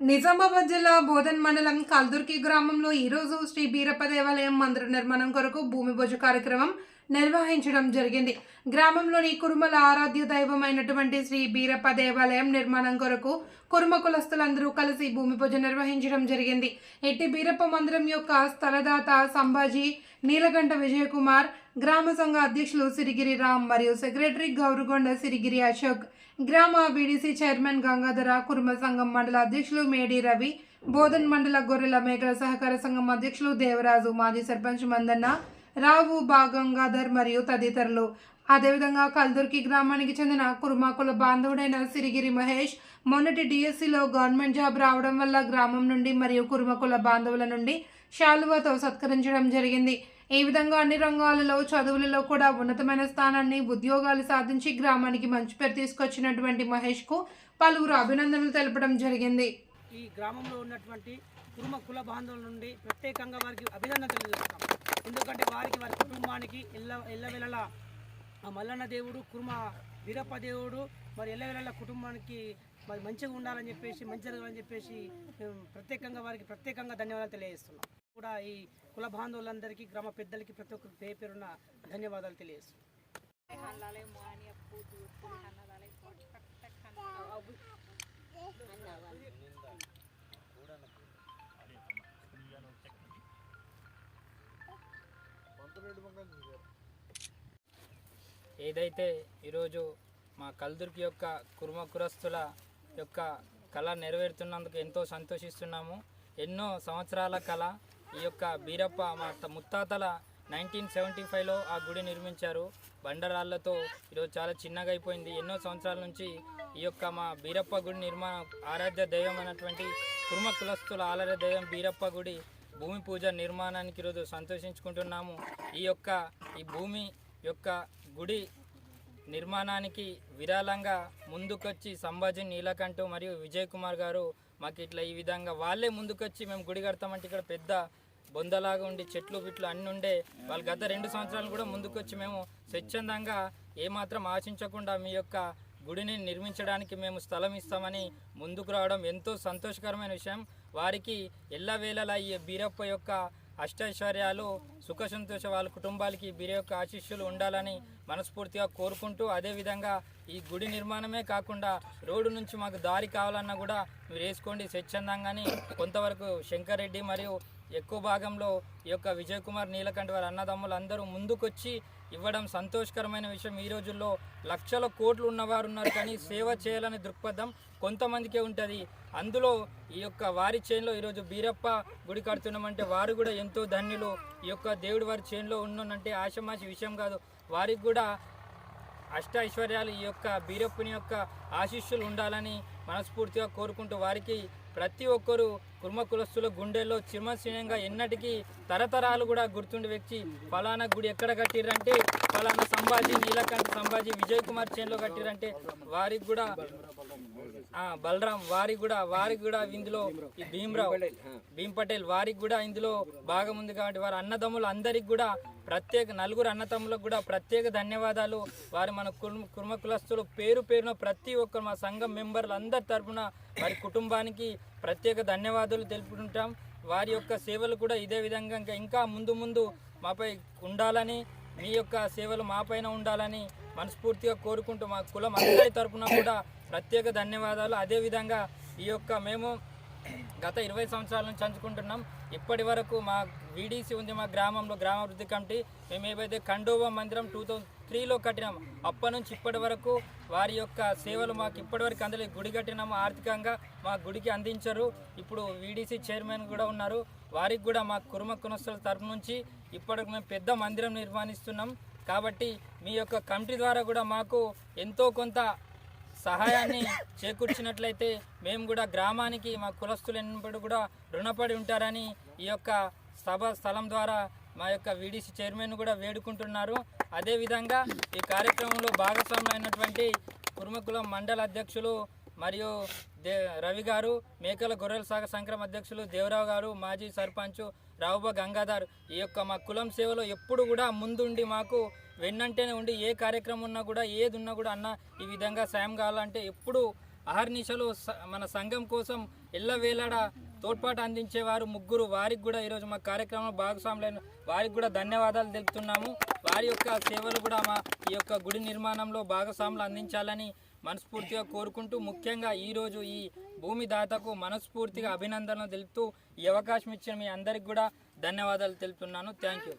నిజామాబాద్ జిల్లా బోధన్ మండలం కల్దుర్కి గ్రామంలో ఈరోజు శ్రీ బీరప్ప దేవాలయం మందిర నిర్మాణం కొరకు భూమి పూజ కార్యక్రమం నిర్వహించడం జరిగింది. గ్రామంలోని కురుమల ఆరాధ్య దైవమైనటువంటి శ్రీ బీరప్ప దేవాలయం నిర్మాణం కొరకు కురుమ కులస్తులందరూ కలిసి భూమి పూజ నిర్వహించడం జరిగింది. ఎట్టి బీరప్ప మందిరం యొక్క స్థలదాత సంభాజీ నీలకంఠ విజయకుమార్ గ్రామ సంఘ అధ్యక్షులు సిరిగిరి రామ్ మరియు సెక్రటరీ గౌరుగొండ సిరిగిరి అశోక్ గ్రామ బీడీసీ చైర్మన్ గంగాధర కుర్మ సంఘం మండల అధ్యక్షులు మేడి రవి బోధన్ మండల గొర్రెల మేకల సహకార సంఘం అధ్యక్షులు దేవరాజు మాజీ సర్పంచ్ మందన్న రావు బా గంగాధర్ మరియు తదితరులు. అదేవిధంగా కల్దుర్కి గ్రామానికి చెందిన కురుమాకుల బాంధవుడైన సిరిగిరి మహేష్ మొన్నటి డిఎస్సిలో గవర్నమెంట్ జాబ్ రావడం వల్ల గ్రామం నుండి మరియు కుర్మకుల బాంధవుల నుండి శాలువాతో సత్కరించడం జరిగింది. ఈ విధంగా అన్ని రంగాలలో చదువులలో కూడా ఉన్నతమైన స్థానాన్ని ఉద్యోగాలు సాధించి గ్రామానికి మంచి పేరు తీసుకొచ్చినటువంటి మహేష్కు పలువురు అభినందనలు తెలపడం జరిగింది. ఈ గ్రామంలో ఉన్నటువంటి కుటుంబ కుల బాంధవుల నుండి ప్రత్యేకంగా వారికి అభినందన తెలియజేస్తాం ఎందుకంటే వారికి వారి కుటుంబానికి ఎల్ల ఎల్లవెల్లలా మల్లన్న దేవుడు కుర్మ వీరప్ప దేవుడు మరి ఎల్లవెల్లల కుటుంబానికి మరి మంచిగా ఉండాలని చెప్పేసి మంచి జరగాలని చెప్పేసి మేము ప్రత్యేకంగా వారికి ప్రత్యేకంగా ధన్యవాదాలు తెలియజేస్తున్నాం. కూడా ఈ కుల బాంధవులందరికీ గ్రామ పెద్దలకి ప్రతి ఒక్కరు పే పేరున ధన్యవాదాలు తెలియజేస్తున్నాం. ఏదైతే ఈరోజు మా కల్దుర్కి యొక్క కుర్మ కురస్తుల యొక్క కళ నెరవేరుతున్నందుకు ఎంతో సంతోషిస్తున్నాము. ఎన్నో సంవత్సరాల కళ ఈ యొక్క బీరప్ప మా ముత్తాతల నైన్టీన్ సెవెంటీ ఫైవ్లో ఆ గుడి నిర్మించారు. బండరాళ్ళతో ఈరోజు చాలా చిన్నగా అయిపోయింది. ఎన్నో సంవత్సరాల నుంచి ఈ యొక్క మా బీరప్ప గుడి నిర్మాణ ఆరాధ్య దైవం అయినటువంటి కుర్మ కులస్తుల ఆరాధ్య దైవం బీరప్ప గుడి భూమి పూజ నిర్మాణానికి ఈరోజు సంతోషించుకుంటున్నాము. ఈ యొక్క ఈ భూమి యొక్క గుడి నిర్మాణానికి విరాళంగా ముందుకొచ్చి సంభాజీ నీలకంఠ మరియు విజయ్ కుమార్ గారు మాకు ఇట్లా ఈ విధంగా వాళ్ళే ముందుకొచ్చి మేము గుడి కడతామంటే ఇక్కడ పెద్ద బొందలాగా ఉండి చెట్లు బిట్లు అన్నీ ఉండే వాళ్ళు గత రెండు సంవత్సరాలు కూడా ముందుకొచ్చి మేము స్వచ్ఛందంగా ఏమాత్రం ఆశించకుండా మీ యొక్క గుడిని నిర్మించడానికి మేము స్థలం ఇస్తామని ముందుకు రావడం ఎంతో సంతోషకరమైన విషయం. వారికి ఎల్లవేళలా ఈ బీరప్ప యొక్క అష్టైశ్వర్యాలు సుఖ సంతోష వాళ్ళ కుటుంబాలకి బీర యొక్క ఆశీస్సులు ఉండాలని మనస్ఫూర్తిగా కోరుకుంటూ అదేవిధంగా ఈ గుడి నిర్మాణమే కాకుండా రోడ్డు నుంచి మాకు దారి కావాలన్నా కూడా మీరు వేసుకోండి స్వచ్ఛందంగాని. కొంతవరకు శంకర్ రెడ్డి మరియు ఎక్కువ భాగంలో ఈ యొక్క విజయ్ కుమార్ నీలకంఠ వారి అన్నదమ్ములు అందరూ ముందుకొచ్చి ఇవ్వడం సంతోషకరమైన విషయం. ఈ రోజుల్లో లక్షల కోట్లు ఉన్నవారు ఉన్నారు కానీ సేవ చేయాలనే దృక్పథం కొంతమందికే ఉంటుంది. అందులో ఈ యొక్క వారి చేనులో ఈరోజు బీరప్ప గుడి కడుతున్నామంటే వారు కూడా ఎంతో ధన్యులు. ఈ యొక్క దేవుడు వారి చేనులో ఉన్నంటే ఆశమాషి విషయం కాదు. వారికి కూడా అష్ట ఐశ్వర్యాలు ఈ యొక్క బీరప్పుని యొక్క ఆశీస్సులు ఉండాలని మనస్ఫూర్తిగా కోరుకుంటూ వారికి ప్రతి ఒక్కరూ కుర్మ కులస్తుల గుండెల్లో చిరమశీనంగా ఎన్నటికీ తరతరాలు కూడా గుర్తుండి వ్యక్తి ఫలానా గుడి ఎక్కడ కట్టిరంటే ఫలానా సంభాజీ నీలకంఠ సంభాజీ విజయ్ కుమార్ చేన్లో కట్టిరంటే వారికి కూడా బలరాం వారికి కూడా వారికి కూడా ఇందులో ఈ భీమరావు భీమ్ పటేల్ వారికి కూడా ఇందులో భాగం ఉంది కాబట్టి వారి అన్నదమ్ములు అందరికి కూడా ప్రత్యేక నలుగురు అన్నదమ్ములకు కూడా ప్రత్యేక ధన్యవాదాలు. వారి మన కుర్మ కులస్తులు పేరు పేరున ప్రతి ఒక్కరు మా సంఘం మెంబర్లు అందరి తరఫున వారి కుటుంబానికి ప్రత్యేక ధన్యవాదాలు తెలుపుకుంటాం. వారి యొక్క సేవలు కూడా ఇదే విధంగా ఇంకా ఇంకా ముందు ముందు మాపై ఉండాలని మీ యొక్క సేవలు మాపైన ఉండాలని మనస్ఫూర్తిగా కోరుకుంటూ మా కులం అందరి తరపున కూడా ప్రత్యేక ధన్యవాదాలు. అదేవిధంగా ఈ యొక్క మేము గత ఇరవై సంవత్సరాల నుంచి పంచుకుంటున్నాం. ఇప్పటి వరకు మా వీడీసీ ఉంది మా గ్రామంలో గ్రామాభివృద్ధి కమిటీ. మేము ఏవైతే ఖండోబా మందిరం టూ థౌజండ్ త్రీలో కట్టినాం అప్పటి నుంచి ఇప్పటి వరకు వారి యొక్క సేవలు మాకు ఇప్పటివరకు అందులో గుడి కట్టినాము ఆర్థికంగా మా గుడికి అందించరు. ఇప్పుడు వీడీసీ చైర్మన్ కూడా ఉన్నారు. వారికి కూడా మా కురుమ కునస్తుల తరపు నుంచి ఇప్పటికి మేము పెద్ద మందిరం నిర్మాణిస్తున్నాం. కాబట్టి మీ యొక్క కమిటీ ద్వారా కూడా మాకు ఎంతో కొంత సహాయాన్ని చేకూర్చినట్లయితే మేము కూడా గ్రామానికి మా కులస్తులు ఎన్నప్పుడు కూడా రుణపడి ఉంటారని ఈ యొక్క సభ స్థలం ద్వారా మా యొక్క వీడీసీ చైర్మన్ కూడా వేడుకుంటున్నారు. అదేవిధంగా ఈ కార్యక్రమంలో భాగస్వామ్యమైనటువంటి కుర్మకులం మండల అధ్యక్షులు మరియు రవి గారు మేకల గొర్రెల సాగ సంక్రమ అధ్యక్షులు దేవరావు గారు మాజీ సర్పంచ్ రావుబా గంగాధర్. ఈ యొక్క మా కులం సేవలో ఎప్పుడు కూడా ముందుండి మాకు వెన్నంటేనే ఉండి ఏ కార్యక్రమం ఉన్నా కూడా ఏది ఉన్నా కూడా అన్న ఈ విధంగా సాయం కావాలంటే ఎప్పుడు అహర్నిశలు స- మన సంఘం కోసం ఎల్లవేళడా తోడ్పాటు అందించేవారు ముగ్గురు. వారికి కూడా ఈరోజు మా కార్యక్రమంలో భాగస్వాములైన వారికి కూడా ధన్యవాదాలు తెలుపుతున్నాము. వారి యొక్క సేవలు కూడా మా ఈ యొక్క గుడి నిర్మాణంలో భాగస్వాములు అందించాలని మనస్ఫూర్తిగా కోరుకుంటూ ముఖ్యంగా ఈరోజు ఈ భూమి దాతకు మనస్ఫూర్తిగా అభినందనలు తెలుపుతూ ఈ అవకాశం ఇచ్చిన మీ అందరికి కూడా ధన్యవాదాలు తెలుపుతున్నాను. Thank you